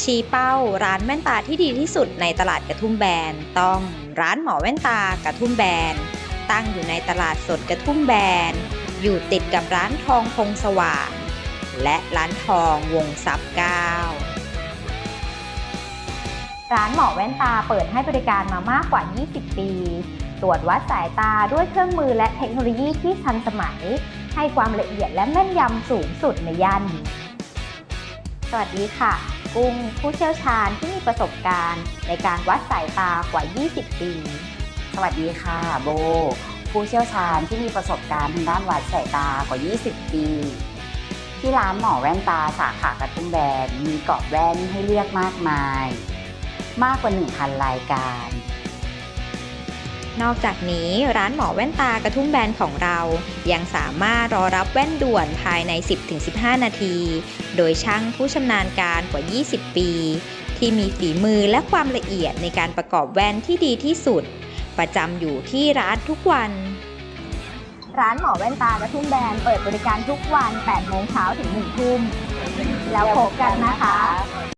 ชี้เป้าร้านแว่นตาที่ดีที่สุดในตลาดกระทุ่มแบน ต้องร้านหมอแว่นตากระทุ่มแบน ตั้งอยู่ในตลาดสดกระทุ่มแบน อยู่ติดกับร้านทองพงสว่าง และร้านทองวงทรัพย์เก้าร้านหมอแว่นตาเปิดให้บริการมามากกว่า 20 ปี ตรวจวัดสายตาด้วยเครื่องมือและเทคโนโลยีที่ทันสมัย ให้ความละเอียดและแม่นยำสูงสุดในย่านนี้ สวัสดีค่ะ กุ้ง ผู้เชี่ยวชาญที่มีประสบการณ์ ในการวัดสายตากว่า 20 ปี สวัสดีค่ะ โบ ผู้เชี่ยวชาญที่มีประสบการณ์ทางด้านวัดสายตากว่า 20 ปี ที่ร้านหมอแว่นตาสาขากระทุ่มแบนมีกรอบแว่นให้เลือกมากมาย มากกว่า 1,000 รายการ นอกจากนี้ร้านหมอแว่นตากระทุ่มแบนของเรา ยังสามารถรอรับแว่นด่วนภายใน 10-15 นาที โดยช่างผู้ชำนาญการกว่า 20 ปี ที่มีฝีมือและความละเอียดในการประกอบแว่นที่ดีที่สุด ประจำอยู่ที่ร้านทุกวัน ร้านหมอแว่นตากระทุ่มแบนเปิดบริการทุกวัน 8 โมงเช้าถึง 1 ทุ่ม แล้วพบกันนะคะ